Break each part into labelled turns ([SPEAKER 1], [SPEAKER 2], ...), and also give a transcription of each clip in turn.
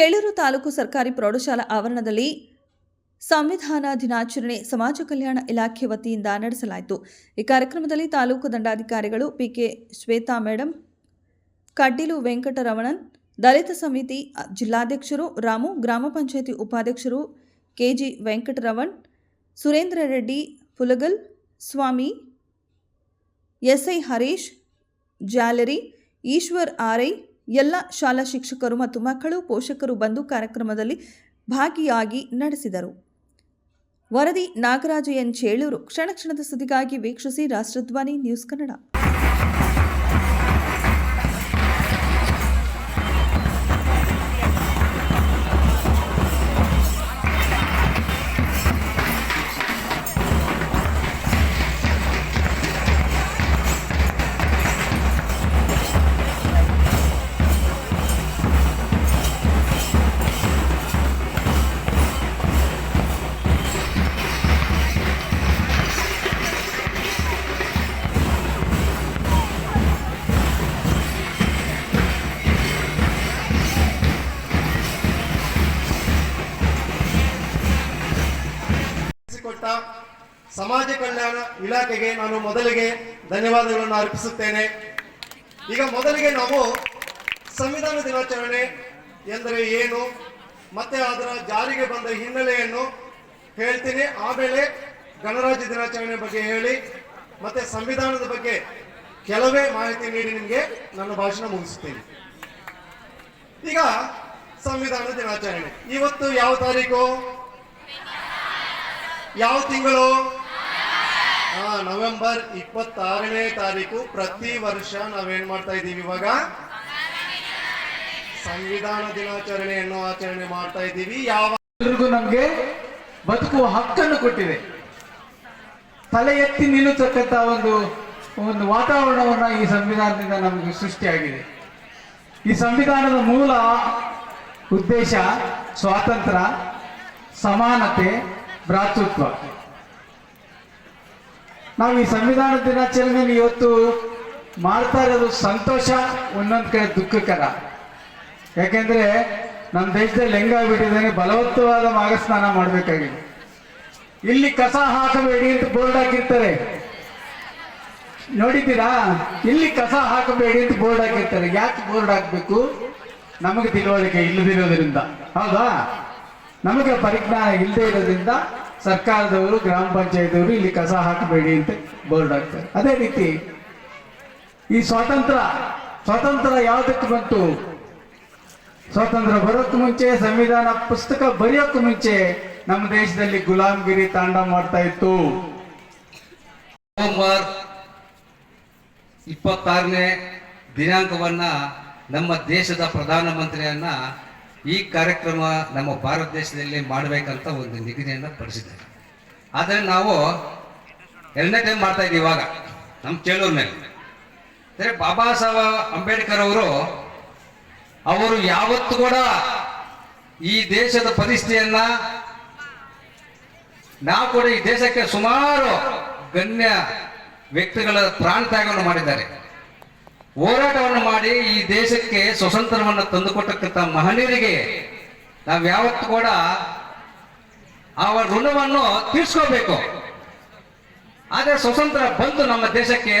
[SPEAKER 1] ಚೇಳೂರು ತಾಲೂಕು ಸರ್ಕಾರಿ ಪ್ರೌಢಶಾಲಾ ಆವರಣದಲ್ಲಿ ಸಂವಿಧಾನ ದಿನಾಚರಣೆ ಸಮಾಜ ಕಲ್ಯಾಣ ಇಲಾಖೆ ವತಿಯಿಂದ ನಡೆಸಲಾಯಿತು. ಈ ಕಾರ್ಯಕ್ರಮದಲ್ಲಿ ತಾಲೂಕು ದಂಡಾಧಿಕಾರಿಗಳು ಪಿಕೆ ಶ್ವೇತಾ ಮೇಡಂ, ಕಡ್ಡಿಲು ವೆಂಕಟರಮಣನ್, ದಲಿತ ಸಮಿತಿ ಜಿಲ್ಲಾಧ್ಯಕ್ಷರು, ರಾಮು ಗ್ರಾಮ ಪಂಚಾಯಿತಿ ಉಪಾಧ್ಯಕ್ಷರು ಕೆಜಿ ವೆಂಕಟರಮಣ್, ಸುರೇಂದ್ರ ರೆಡ್ಡಿ, ಪುಲಗಲ್ ಸ್ವಾಮಿ, ಎಸ್ಐ ಹರೀಶ್, ಜಾಲರಿ, ಈಶ್ವರ್ ಆರೈ ಎಲ್ಲ ಶಾಲಾ ಶಿಕ್ಷಕರು ಮತ್ತು ಮಕ್ಕಳು ಪೋಷಕರು ಬಂದು ಕಾರ್ಯಕ್ರಮದಲ್ಲಿ ಭಾಗಿಯಾಗಿ ನಡೆಸಿದರು. ವರದಿ ನಾಗರಾಜ ಎನ್. ಚೇಳೂರು. ಕ್ಷಣ ಕ್ಷಣದ ಸುದ್ದಿಗಾಗಿ ವೀಕ್ಷಿಸಿ ರಾಷ್ಟ್ರಧ್ವನಿ ನ್ಯೂಸ್ ಕನ್ನಡ.
[SPEAKER 2] ಸಮಾಜ ಕಲ್ಯಾಣ ಇಲಾಖೆಗೆ ನಾನು ಮೊದಲಿಗೆ ಧನ್ಯವಾದಗಳನ್ನು ಅರ್ಪಿಸುತ್ತೇನೆ. ಈಗ ಮೊದಲಿಗೆ ನಾವು ಸಂವಿಧಾನ ದಿನಾಚರಣೆ ಎಂದರೆ ಏನು, ಮತ್ತೆ ಅದರ ಜಾರಿಗೆ ಬಂದ ಹಿನ್ನೆಲೆಯನ್ನು ಹೇಳ್ತೀನಿ. ಆಮೇಲೆ ಗಣರಾಜ್ಯ ದಿನಾಚರಣೆ ಬಗ್ಗೆ ಹೇಳಿ, ಮತ್ತೆ ಸಂವಿಧಾನದ ಬಗ್ಗೆ ಕೆಲವೇ ಮಾಹಿತಿ ನೀಡಿ ನಿಮಗೆ ನನ್ನ ಭಾಷಣ ಮುಗಿಸುತ್ತೇನೆ. ಈಗ ಸಂವಿಧಾನ ದಿನಾಚರಣೆ. ಇವತ್ತು ಯಾವ ತಾರೀಕು? ಯಾವ ತಿಂಗಳು? ನವೆಂಬರ್ ಇಪ್ಪತ್ತಾರನೇ ತಾರೀಕು ಪ್ರತಿ ವರ್ಷ ನಾವೇನ್ ಮಾಡ್ತಾ ಇದ್ದೀವಿ ಇವಾಗ? ಸಂವಿಧಾನ ದಿನಾಚರಣೆಯನ್ನು ಆಚರಣೆ ಮಾಡ್ತಾ ಇದ್ದೀವಿ. ಯಾವ
[SPEAKER 3] ಎಲ್ರಿಗೂ ನಮ್ಗೆ ಬದುಕುವ ಹಕ್ಕನ್ನು ಕೊಟ್ಟಿದೆ. ತಲೆ ಎತ್ತಿ ನಿಲ್ಲತಕ್ಕಂತ ಒಂದು ಒಂದು ವಾತಾವರಣವನ್ನ ಈ ಸಂವಿಧಾನದಿಂದ ನಮಗೆ ಸೃಷ್ಟಿಯಾಗಿದೆ ಈ ಸಂವಿಧಾನದ ಮೂಲ ಉದ್ದೇಶ ಸ್ವಾತಂತ್ರ್ಯ, ಸಮಾನತೆ, ಭ್ರಾತೃತ್ವ. ನಾವು ಈ ಸಂವಿಧಾನ ದಿನಾಚರಣೆ ಇವತ್ತು ಮಾಡ್ತಾ ಇರೋದು ಸಂತೋಷ, ಒಂದೊಂದು ಕಡೆ ದುಃಖಕರ. ಯಾಕೆಂದ್ರೆ ನಮ್ಮ ದೇಶದಲ್ಲಿ ಹೆಂಗಾಗ್ಬಿಟ್ಟಿದ್ದಾನೆ ಬಲವತ್ತವಾದ ಮಾಗಸ್ನಾನ ಮಾಡಬೇಕಾಗಿದೆ. ಇಲ್ಲಿ ಕಸ ಹಾಕಬೇಡಿ ಅಂತ ಬೋರ್ಡ್ ಹಾಕಿರ್ತಾರೆ. ನೋಡಿದ್ದೀರಾ? ಇಲ್ಲಿ ಕಸ ಹಾಕಬೇಡಿ ಅಂತ ಬೋರ್ಡ್ ಹಾಕಿರ್ತಾರೆ. ಯಾಕೆ ಬೋರ್ಡ್ ಹಾಕ್ಬೇಕು? ನಮಗೆ ತಿಳುವಳಿಕೆ ಇಲ್ಲದಿರೋದ್ರಿಂದ. ಹೌದಾ? ನಮಗೆ ಪರಿಜ್ಞಾನ ಇಲ್ಲದೆ ಇರೋದ್ರಿಂದ ಸರ್ಕಾರದವರು, ಗ್ರಾಮ ಪಂಚಾಯತ್ ಇಲ್ಲಿ ಕಸ ಹಾಕಬೇಡಿ ಅಂತ ಬೋರ್ಡ್ ಹಾಕ್ತಾರೆ. ಅದೇ ರೀತಿ ಈ ಸ್ವಾತಂತ್ರ್ಯ ಸ್ವಾತಂತ್ರ್ಯ ಯಾವುದಕ್ಕೆ ಬಂತು? ಸ್ವಾತಂತ್ರ್ಯ ಬರೋಕ್ಕೂ ಮುಂಚೆ, ಸಂವಿಧಾನ ಪುಸ್ತಕ ಬರೆಯೋಕ್ಕೂ ಮುಂಚೆ ನಮ್ಮ ದೇಶದಲ್ಲಿ ಗುಲಾಮ್ಗಿರಿ ತಾಂಡ ಮಾಡ್ತಾ ಇತ್ತು.
[SPEAKER 4] ನವಂಬರ್ ಇಪ್ಪತ್ತಾರನೇ ದಿನಾಂಕವನ್ನ ನಮ್ಮ ದೇಶದ ಪ್ರಧಾನಮಂತ್ರಿಯನ್ನ ಈ ಕಾರ್ಯಕ್ರಮ ನಮ್ಮ ಭಾರತ ದೇಶದಲ್ಲಿ ಮಾಡಬೇಕಂತ ಒಂದು ನಿಗದಿಯನ್ನು ಪಡಿಸಿದ್ದಾರೆ. ಆದರೆ ನಾವು ಎರಡನೇ ಟೈಮ್ ಮಾಡ್ತಾ ಇದ್ದೀವಿ ಇವಾಗ ನಮ್ಮ ಚೇಳೂರಿನಲ್ಲಿ ಅಂದರೆ ಬಾಬಾ ಸಾಹೇಬ್ ಅಂಬೇಡ್ಕರ್ ಅವರು ಅವರು ಯಾವತ್ತು ಕೂಡ ಈ ದೇಶದ ಪರಿಸ್ಥಿತಿಯನ್ನ ನಾವು ಕೂಡ ಈ ದೇಶಕ್ಕೆ ಸುಮಾರು ಗಣ್ಯ ವ್ಯಕ್ತಿಗಳ ಪ್ರಾಣ ತ್ಯಾಗವನ್ನು ಮಾಡಿದ್ದಾರೆ. ಹೋರಾಟವನ್ನು ಮಾಡಿ ಈ ದೇಶಕ್ಕೆ ಸ್ವತಂತ್ರವನ್ನು ತಂದುಕೊಟ್ಟಕ್ಕಂಥ ಮಹನೀಯರಿಗೆ ನಾವು ಯಾವತ್ತು ಕೂಡ ಅವರ ಋಣವನ್ನು ತೀರ್ಸ್ಕೋಬೇಕು. ಆದರೆ ಸ್ವತಂತ್ರ ಬಂತು ನಮ್ಮ ದೇಶಕ್ಕೆ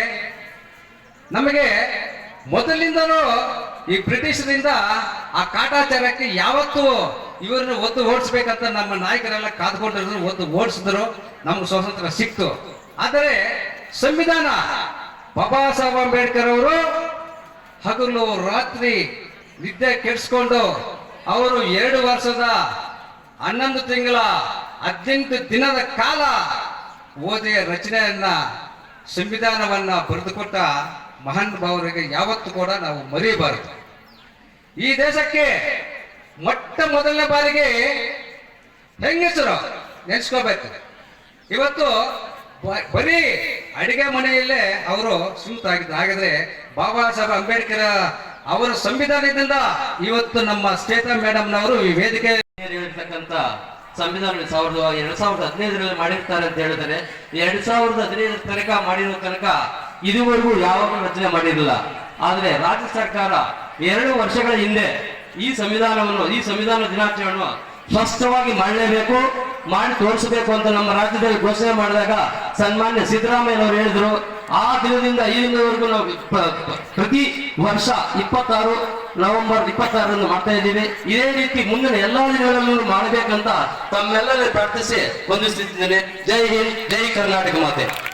[SPEAKER 4] ನಮಗೆ ಮೊದಲಿಂದನೂ ಈ ಬ್ರಿಟಿಷರಿಂದ ಆ ಕಾಟಾಚಾರಕ್ಕೆ ಯಾವತ್ತು ಇವರನ್ನು ಒತ್ತು ಓಡಿಸ್ಬೇಕಂತ ನಮ್ಮ ನಾಯಕರೆಲ್ಲ ಕಾದ್ಕೊಂಡಿದ್ರು ಒತ್ತು ಓಡಿಸಿದ್ರು, ನಮ್ಗೆ ಸ್ವಾತಂತ್ರ್ಯ ಸಿಕ್ತು. ಆದರೆ ಸಂವಿಧಾನ, ಬಾಬಾ ಸಾಹೇಬ್ ಅಂಬೇಡ್ಕರ್ ಅವರು ಹಗಲು ರಾತ್ರಿ ನಿದ್ದೆ ಕೆಡಿಸ್ಕೊಂಡು ಅವರು ಎರಡು ವರ್ಷದ ಹನ್ನೊಂದು ತಿಂಗಳ ಹದಿನೆಂಟು ದಿನದ ಕಾಲ ಓದಿಯ ರಚನೆಯನ್ನ, ಸಂವಿಧಾನವನ್ನ ಬರೆದುಕೊಟ್ಟ ಮಹಾನ್ ಭಾವರಿಗೆ ಯಾವತ್ತೂ ಕೂಡ ನಾವು ಮರೆಯಬಾರದು. ಈ ದೇಶಕ್ಕೆ ಮೊಟ್ಟ ಮೊದಲನೇ ಬಾರಿಗೆ ಹೆಂಗಸರು ನೆನೆಸ್ಕೋಬೇಕು. ಇವತ್ತು ಬರೀ ಅಡಿಗೆ ಮನೆಯಲ್ಲೇ ಅವರು ಸುಮ್ತಾಗಿದ್ರು ಹಾಗಾದ್ರೆ ಬಾಬಾ ಸಾಹೇಬ್ ಅಂಬೇಡ್ಕರ್ ಅವರ ಸಂವಿಧಾನದಿಂದ ಇವತ್ತು ನಮ್ಮ ಸ್ಟೇಟ ಮೇಡಮ್ನವರು ಈ ವೇದಿಕೆ
[SPEAKER 5] ಹೇಳಿರ್ತಕ್ಕಂಥ ಸಂವಿಧಾನ ಸಾವಿರದ, ಎರಡ್ ಸಾವಿರದ ಹದಿನೈದರಲ್ಲಿ ಮಾಡಿರ್ತಾರೆ ಅಂತ ಹೇಳಿದರೆ, ಎರಡ್ ಸಾವಿರದ ಹದಿನೈದರ ತನಕ ಮಾಡಿರೋ ತನಕ ಇದುವರೆಗೂ ಯಾವಾಗಲೂ ರಚನೆ ಮಾಡಿರಲಿಲ್ಲ. ಆದ್ರೆ ರಾಜ್ಯ ಸರ್ಕಾರ ಎರಡು ವರ್ಷಗಳ ಹಿಂದೆ ಈ ಸಂವಿಧಾನವನ್ನು, ಈ ಸಂವಿಧಾನ ದಿನಾಚರಣೆಯನ್ನು ಸ್ಪಷ್ಟವಾಗಿ ಮಾಡಲೇಬೇಕು, ಮಾಡಿ ತೋರಿಸಬೇಕು ಅಂತ ನಮ್ಮ ರಾಜ್ಯದಲ್ಲಿ ಘೋಷಣೆ ಮಾಡಿದಾಗ ಸನ್ಮಾನ್ಯ ಸಿದ್ದರಾಮಯ್ಯನವರು ಹೇಳಿದ್ರು. ಆ ದಿನದಿಂದ ಈ ದಿನದವರೆಗೂ ನಾವು ಪ್ರ- ಪ್ರ- ಪ್ರತಿ ವರ್ಷ ಇಪ್ಪತ್ತಾರು ನವೆಂಬರ್ ಇಪ್ಪತ್ತಾರರಂದು ಮಾಡ್ತಾ ಇದ್ದೀವಿ. ಇದೇ ರೀತಿ ಮುಂದಿನ ಎಲ್ಲಾ ದಿನಗಳಲ್ಲೂ ಮಾಡಬೇಕಂತ ತಮ್ಮೆಲ್ಲರಲ್ಲಿ ಪ್ರಾರ್ಥಿಸಿ ವಂದಿಸುತ್ತಿದ್ದೇನೆ. ಜೈ ಹಿಂದ್, ಜೈ ಕರ್ನಾಟಕ ಮಾತೆ.